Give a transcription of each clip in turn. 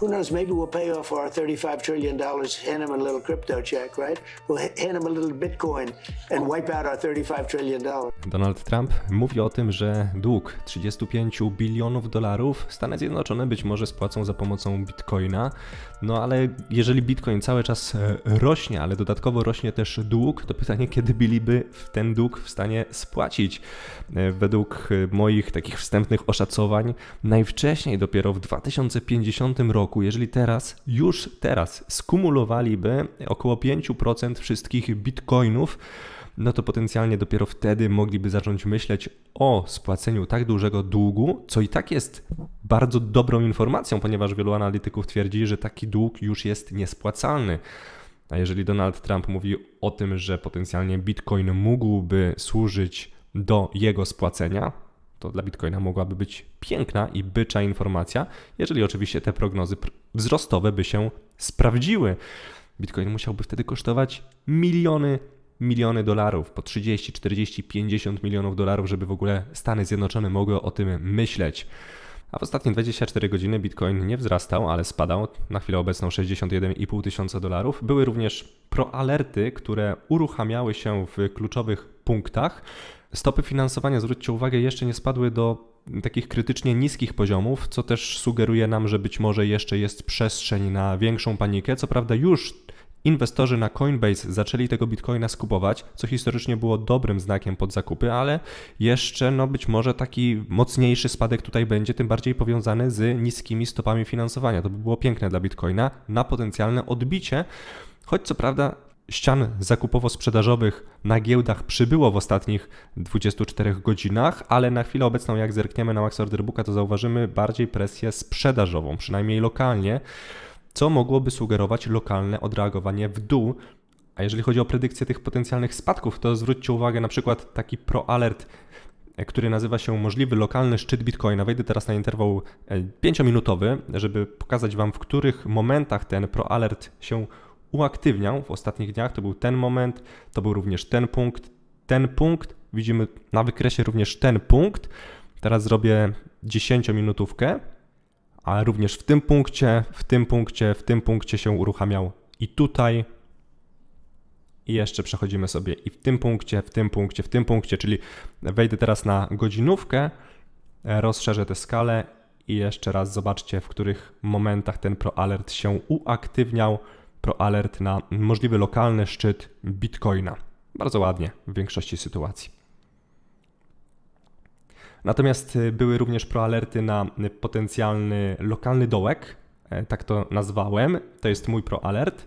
who knows? Maybe we'll pay off our $35 trillion, hand them a little crypto check, right? We'll ha- hand them a little Bitcoin and wipe out our $35 trillion. Donald Trump mówi o tym, że dług 35 bilionów dolarów Stany Zjednoczone być może spłacą za pomocą bitcoina. No ale jeżeli bitcoin cały czas e, rośnie, ale dodatkowo rośnie też dług, to pytanie, kiedy byliby w ten dług w stanie spłacić? E, Według e, moich takich wstępnych oszacowań, najwcześniej dopiero w 2050 roku, jeżeli teraz, już teraz skumulowaliby około 5% wszystkich bitcoinów, no to potencjalnie dopiero wtedy mogliby zacząć myśleć o spłaceniu tak dużego długu, co i tak jest bardzo dobrą informacją, ponieważ wielu analityków twierdzi, że taki dług już jest niespłacalny. A jeżeli Donald Trump mówi o tym, że potencjalnie Bitcoin mógłby służyć do jego spłacenia, to dla Bitcoina mogłaby być piękna i bycza informacja, jeżeli oczywiście te prognozy pr- wzrostowe by się sprawdziły. Bitcoin musiałby wtedy kosztować miliony, miliony dolarów, po 30, 40, 50 milionów dolarów, żeby w ogóle Stany Zjednoczone mogły o tym myśleć. A w ostatnie 24 godziny Bitcoin nie wzrastał, ale spadał. Na chwilę obecną 61,5 tysiąca dolarów. Były również proalerty, które uruchamiały się w kluczowych punktach. Stopy finansowania, zwróćcie uwagę, jeszcze nie spadły do takich krytycznie niskich poziomów, co też sugeruje nam, że być może jeszcze jest przestrzeń na większą panikę. Co prawda już inwestorzy na Coinbase zaczęli tego bitcoina skupować, co historycznie było dobrym znakiem pod zakupy, ale jeszcze no być może taki mocniejszy spadek tutaj będzie, tym bardziej powiązany z niskimi stopami finansowania. To by było piękne dla bitcoina na potencjalne odbicie, choć co prawda ścian zakupowo-sprzedażowych na giełdach przybyło w ostatnich 24 godzinach, ale na chwilę obecną jak zerkniemy na Max Order Booka, to zauważymy bardziej presję sprzedażową, przynajmniej lokalnie co mogłoby sugerować lokalne odreagowanie w dół. A jeżeli chodzi o predykcję tych potencjalnych spadków, to zwróćcie uwagę na przykład taki ProAlert, e, który nazywa się możliwy lokalny szczyt Bitcoina. Wejdę teraz na interwał 5-minutowy, żeby pokazać Wam, w których momentach ten ProAlert się uaktywniał w ostatnich dniach. To był ten moment, to był również ten punkt, ten punkt. Widzimy na wykresie również ten punkt. Teraz zrobię 10-minutówkę ale również w tym punkcie, w tym punkcie, w tym punkcie się uruchamiał i tutaj. I jeszcze przechodzimy sobie i w tym punkcie, w tym punkcie, w tym punkcie, czyli wejdę teraz na godzinówkę, rozszerzę tę skalę i jeszcze raz zobaczcie, w których momentach ten ProAlert się uaktywniał. ProAlert na możliwy lokalny szczyt Bitcoina. Bardzo ładnie w większości sytuacji. Natomiast y, były również proalerty na potencjalny lokalny dołek, e, tak to nazwałem. To jest mój proalert.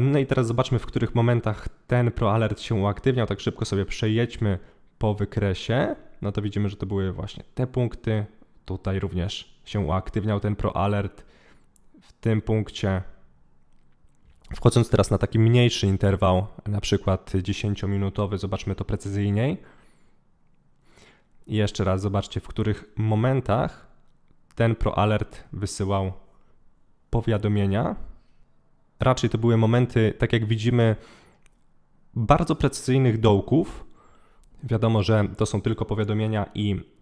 No i teraz zobaczmy, w których momentach ten proalert się uaktywniał. Tak szybko sobie przejedźmy po wykresie. No to widzimy, że to były właśnie te punkty. Tutaj również się uaktywniał ten proalert. W tym punkcie Wchodząc teraz na taki mniejszy interwał, na przykład 10-minutowy, zobaczmy to precyzyjniej. I jeszcze raz zobaczcie, w których momentach ten ProAlert wysyłał powiadomienia. Raczej to były momenty, tak jak widzimy, bardzo precyzyjnych dołków. Wiadomo, że to są tylko powiadomienia i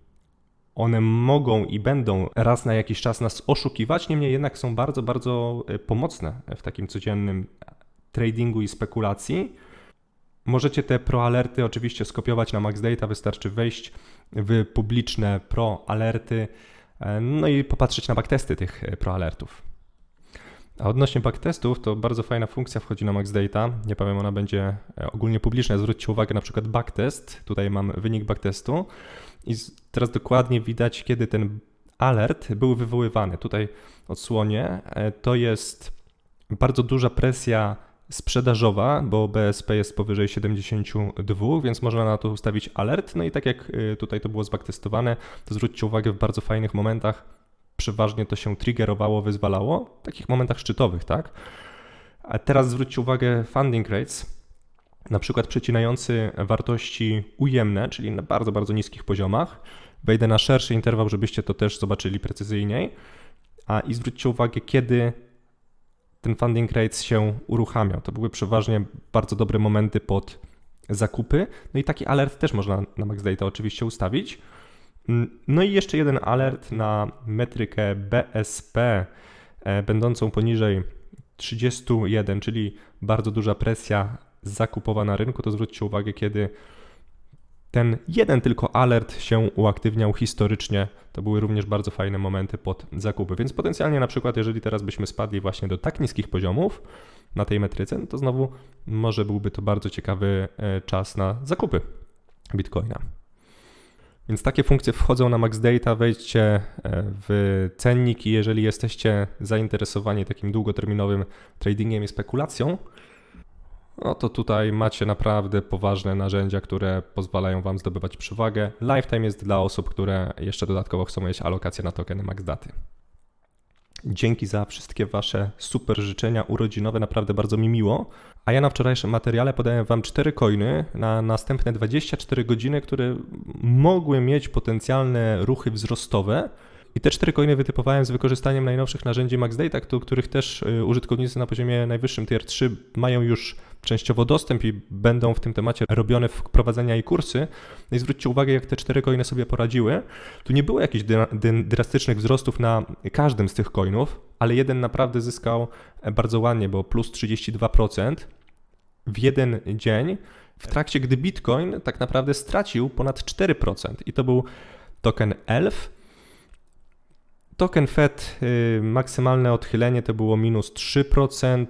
one mogą i będą raz na jakiś czas nas oszukiwać, niemniej jednak są bardzo, bardzo e, pomocne w takim codziennym tradingu i spekulacji. Możecie te proalerty oczywiście skopiować na MaxData, wystarczy wejść w publiczne proalerty, e, no i popatrzeć na backtesty tych e, proalertów. A odnośnie backtestów, to bardzo fajna funkcja wchodzi na MaxData. Nie powiem, ona będzie ogólnie publiczna. Zwróćcie uwagę na przykład backtest. Tutaj mam wynik backtestu i teraz dokładnie widać, kiedy ten alert był wywoływany. Tutaj odsłonię. To jest bardzo duża presja sprzedażowa, bo BSP jest powyżej 72, więc można na to ustawić alert. No i tak jak y, tutaj to było zbacktestowane, to zwróćcie uwagę w bardzo fajnych momentach, przeważnie to się triggerowało, wyzwalało, w takich momentach szczytowych, tak? A teraz zwróćcie uwagę funding rates, na przykład przecinający wartości ujemne, czyli na bardzo, bardzo niskich poziomach. Wejdę na szerszy interwał, żebyście to też zobaczyli precyzyjniej. A i zwróćcie uwagę, kiedy ten funding rates się uruchamiał. To były przeważnie bardzo dobre momenty pod zakupy. No i taki alert też można na MaxData oczywiście ustawić. Mm, No i jeszcze jeden alert na metrykę BSP, e, będącą poniżej 31, czyli bardzo duża presja zakupowa na rynku. To zwróćcie uwagę, kiedy ten jeden tylko alert się uaktywniał historycznie. To były również bardzo fajne momenty pod zakupy. Więc potencjalnie na przykład, jeżeli teraz byśmy spadli właśnie do tak niskich poziomów na tej metryce, no to znowu może byłby to bardzo ciekawy e, czas na zakupy Bitcoina. Więc takie funkcje wchodzą na Max Data. Wejdźcie e, w cennik i jeżeli jesteście zainteresowani takim długoterminowym tradingiem i spekulacją, no to tutaj macie naprawdę poważne narzędzia, które pozwalają Wam zdobywać przewagę. Lifetime jest dla osób, które jeszcze dodatkowo chcą mieć alokację na tokeny Max Daty. Dzięki za wszystkie Wasze super życzenia urodzinowe, naprawdę bardzo mi miło. A ja na wczorajszym materiale podałem Wam 4 coiny na następne 24 godziny, które mogły mieć potencjalne ruchy wzrostowe. I te 4 coiny wytypowałem z wykorzystaniem najnowszych narzędzi Max Data, do których też y, użytkownicy na poziomie najwyższym Tier 3 mają już częściowo dostęp i będą w tym temacie robione wprowadzenia i kursy. No i zwróćcie uwagę, jak te 4 coiny sobie poradziły. Tu nie było jakichś drastycznych wzrostów na każdym z tych coinów, ale jeden naprawdę zyskał e, bardzo ładnie, bo plus 32% w jeden dzień, w trakcie gdy Bitcoin tak naprawdę stracił ponad 4%. I to był token ELF. Token FED y, maksymalne odchylenie to było minus 3%.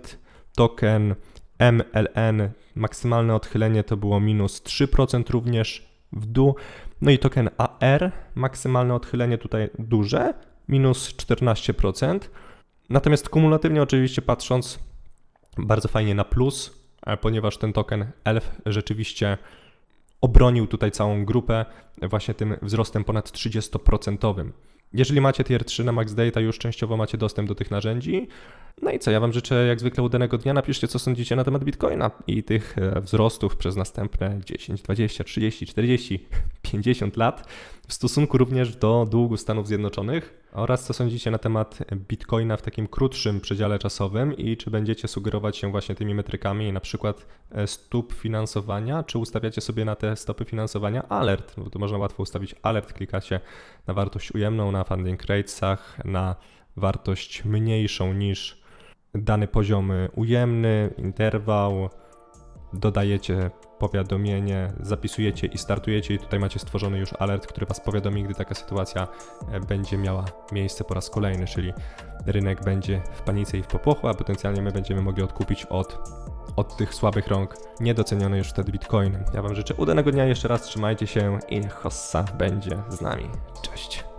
Token MLN maksymalne odchylenie to było minus 3% również w dół. No i token AR maksymalne odchylenie tutaj duże, minus 14%. Natomiast kumulatywnie oczywiście patrząc bardzo fajnie na plus, e, ponieważ ten token ELF rzeczywiście obronił tutaj całą grupę właśnie tym wzrostem ponad 30%. Jeżeli macie tier 3 na Max Data, już częściowo macie dostęp do tych narzędzi. No i co, ja Wam życzę jak zwykle udanego dnia. Napiszcie, co sądzicie na temat Bitcoina i tych e, wzrostów przez następne 10, 20, 30, 40, 50 lat w stosunku również do długu Stanów Zjednoczonych oraz co sądzicie na temat Bitcoina w takim krótszym przedziale czasowym i czy będziecie sugerować się właśnie tymi metrykami na przykład e, stóp finansowania, czy ustawiacie sobie na te stopy finansowania alert, bo to można łatwo ustawić alert, klikacie na wartość ujemną, na funding ratesach, na wartość mniejszą niż dany poziom ujemny, interwał, dodajecie powiadomienie, zapisujecie i startujecie i tutaj macie stworzony już alert, który Was powiadomi, gdy taka sytuacja e, będzie miała miejsce po raz kolejny, czyli rynek będzie w panice i w popłochu, a potencjalnie my będziemy mogli odkupić od, od tych słabych rąk niedocenione już wtedy bitcoiny. Ja Wam życzę udanego dnia, jeszcze raz trzymajcie się i Hossa będzie z nami. Cześć!